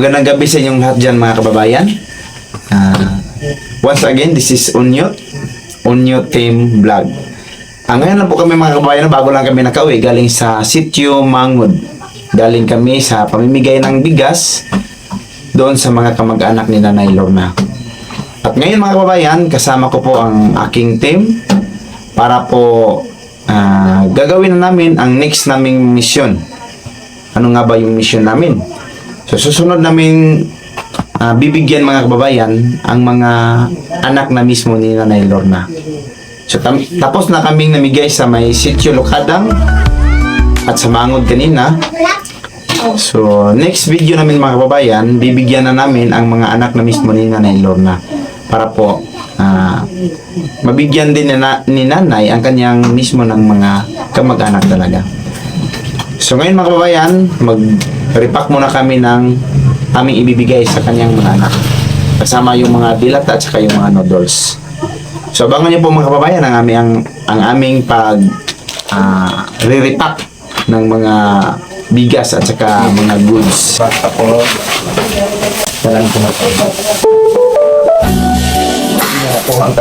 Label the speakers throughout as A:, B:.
A: Magandang gabi sa inyong lahat dyan mga kababayan. Ah, once again, this is Unyo. Unyo Team Vlog. Ah, ngayon lang po kami mga kababayan, bago lang kami nakauwi, galing sa Sitio Mangud. Galing kami sa pamimigay ng bigas doon sa mga kamag-anak ni Nanay Lorna. At ngayon mga kababayan, kasama ko po ang aking team para po ah, gagawin na namin ang next naming mission. Ano nga ba yung mission namin? So susunod namin ah, bibigyan mga kababayan ang mga anak na mismo ni Nanay Lorna. So tam- tapos na kaming namigay sa may sitio Lokadang at sa Mangod kanina. So next video namin mga kababayan, bibigyan na namin ang mga anak na mismo ni Nanay Lorna para po ah, mabigyan din ni, na- ni Nanay ang kanyang mismo ng mga kamag-anak talaga. So ngayon mga kababayan, mag-repack muna kami ng aming ibibigay sa kanyang mga anak. Kasama yung mga dilata at saka yung mga noodles. So abangan niyo po mga kababayan ang aming, ang, ang aming pag ah, re-repack ng mga bigas at saka mga goods. Ako, walang tumatawag. Ako ang.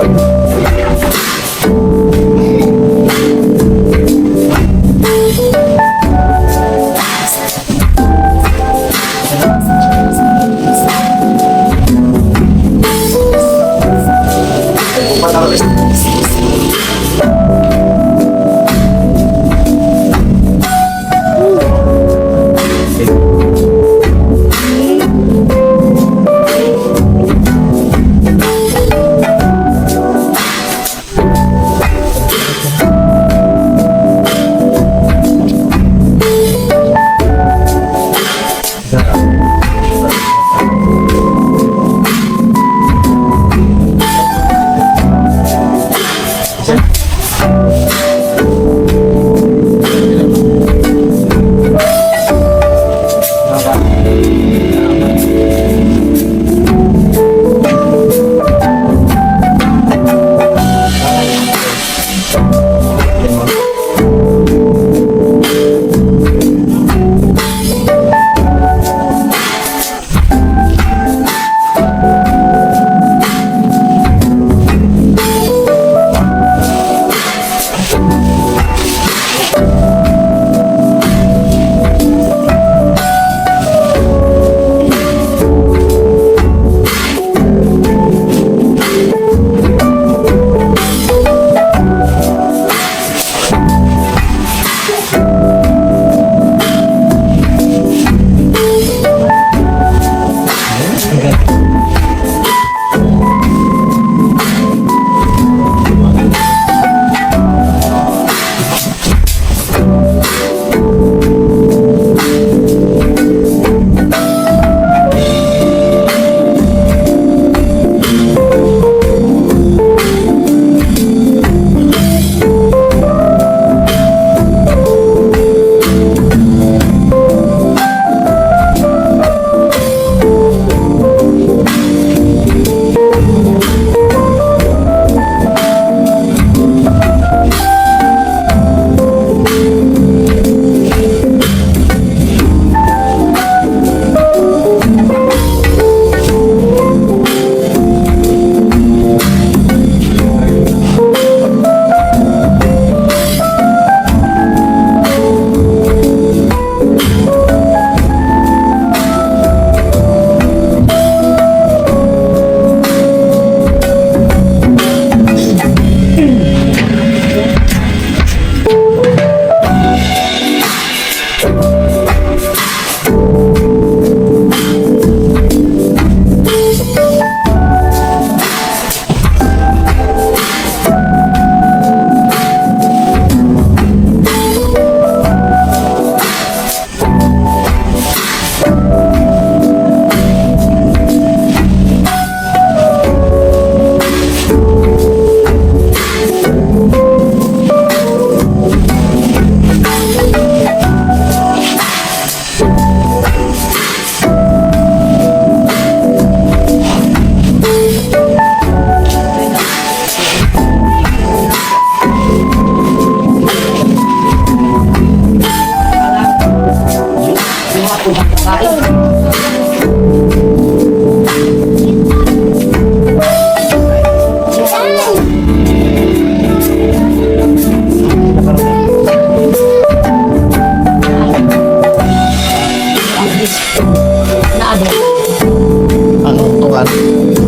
A: Thank you.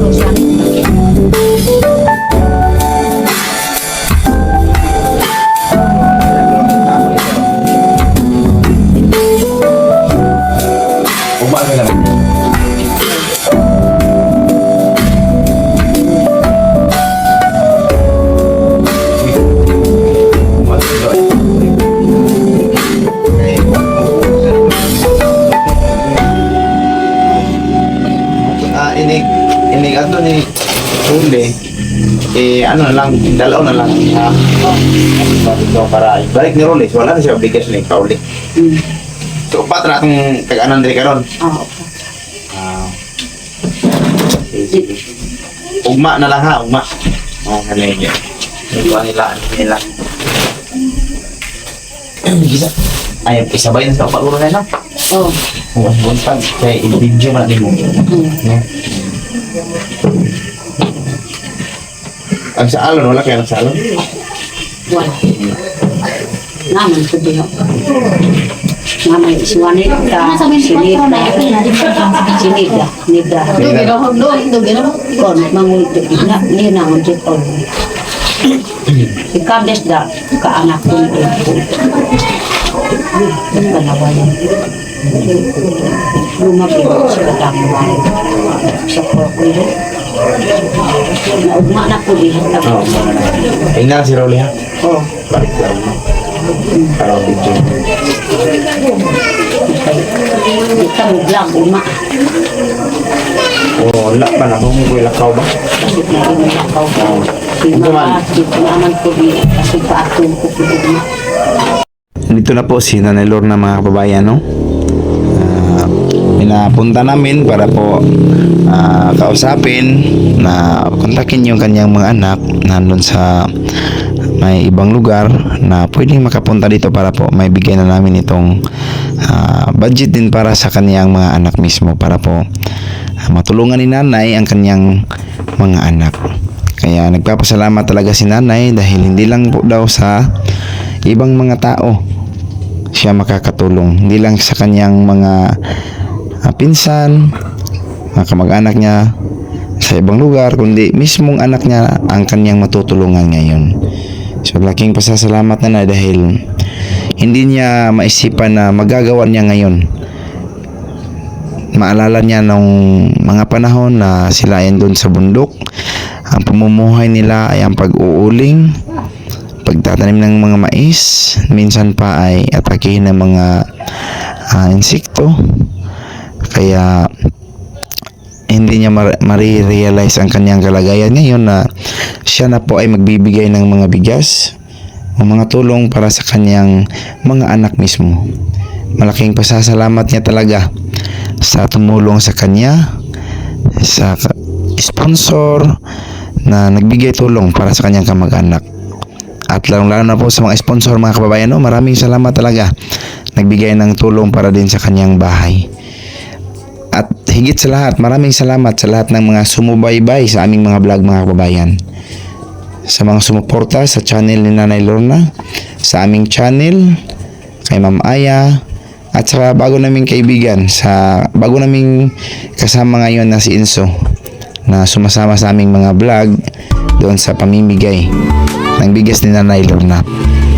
A: Lang, dalaw na lang. Ha? Ito para balik ni Rolis. Wala na siya bigas ni Pauli.
B: Hmm.
A: So, upat na itong kag-anan diri karon.
B: Oo.
A: Ah. Sige. Ugma na lang ha, ugma. Oh, yun yun. Ito nila, ano nila. Gisa. Ay, isabay na sa pag-uro na lang.
B: Oo.
A: Buwan pag kaya i-video man din mo.
B: Hmm.
A: No? Ang sa alon, wala kaya sa alon?
B: Wala. Naman ko din ako. Naman isiwanit ka, sinit na, sinit na, nidra. Kon, mangulit din na, niya na ang jipon. Si Candice da, kaanak ko nito. Dalawa yan. Lumapit sa katama. Sa korkulo. Naugma na po dihan na
A: Oo.
B: po.
A: Tingnan si Rolly ha.
B: Oh,
A: Balik lang mo. Para video.
B: ikaw lang, uma.
A: Oo, wala pa na. Kung ko ilakaw ba?
B: Kasi na rin nakaw ko.
A: Ito man.
B: Di ko naman ko di. Kasi paatong ko ko uma.
A: Dito na po si Nanay Lorna mga kababayan, no? Pinapunta namin para po ah, kausapin na kontakin yung kanyang mga anak nandun sa may ibang lugar na pwedeng makapunta dito para po may bigay na namin itong ah, budget din para sa kanyang mga anak mismo para po ah, matulungan ni nanay ang kanyang mga anak. Kaya nagpapasalamat talaga si nanay dahil hindi lang po daw sa ibang mga tao siya makakatulong. Hindi lang sa kanyang mga ah, pinsan, mga kamag-anak niya sa ibang lugar, kundi mismong anak niya ang kanyang matutulungan ngayon. So, laking pasasalamat na na dahil hindi niya maisipan na magagawa niya ngayon. Maalala niya nung mga panahon na sila ay doon sa bundok. Ang pamumuhay nila ay ang pag-uuling, pagtatanim ng mga mais, minsan pa ay atakihin ng mga ah, insekto. Kaya hindi niya mar- marirealize ang kanyang kalagayan ngayon na siya na po ay magbibigay ng mga bigas o mga tulong para sa kanyang mga anak mismo. Malaking pasasalamat niya talaga sa tumulong sa kanya, sa sponsor na nagbigay tulong para sa kanyang kamag-anak. At lalong-lalo na po sa mga sponsor mga kababayan, no, maraming salamat talaga. Nagbigay ng tulong para din sa kanyang bahay. At higit sa lahat, maraming salamat sa lahat ng mga sumubaybay sa aming mga vlog mga kababayan. Sa mga sumuporta sa channel ni Nanay Lorna, sa aming channel, kay Ma'am Aya, at sa bago naming kaibigan, sa bago naming kasama ngayon na si Inso, na sumasama sa aming mga vlog doon sa pamimigay ng bigas ni Nanay Lorna.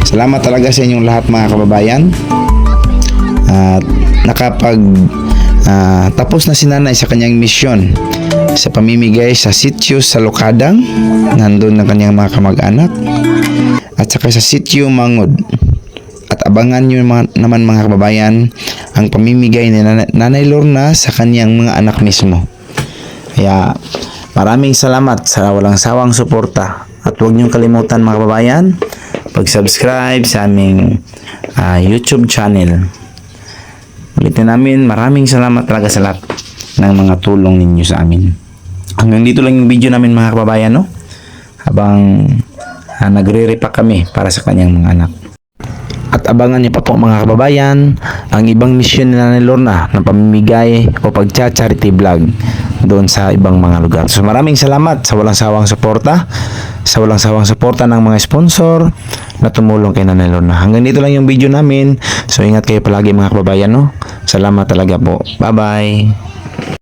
A: Salamat talaga sa inyong lahat mga kababayan. At nakapag ah, tapos na si Nanay sa kanyang misyon sa pamimigay sa sityo sa Lokadang, nandun ng kanyang mga kamag-anak, at saka sa sityo Mangod. At abangan nyo naman mga kababayan ang pamimigay ni Nanay, Lorna sa kanyang mga anak mismo. Kaya maraming salamat sa walang sawang suporta. At huwag niyong kalimutan mga kababayan, pag-subscribe sa aming ah, YouTube channel. Ulitin namin, maraming salamat talaga sa lahat ng mga tulong ninyo sa amin. Hanggang dito lang yung video namin mga kababayan, no? Habang ah, nagre-repack kami para sa kanyang mga anak. At abangan niyo pa po mga kababayan ang ibang misyon ni Nanay Lorna na pamimigay o pagcha-charity vlog doon sa ibang mga lugar. So maraming salamat sa walang sawang suporta, sa walang sawang suporta ng mga sponsor na tumulong kay Nanay Lorna. Hanggang dito lang yung video namin. So ingat kayo palagi mga kababayan, no? Salamat talaga po. Bye-bye.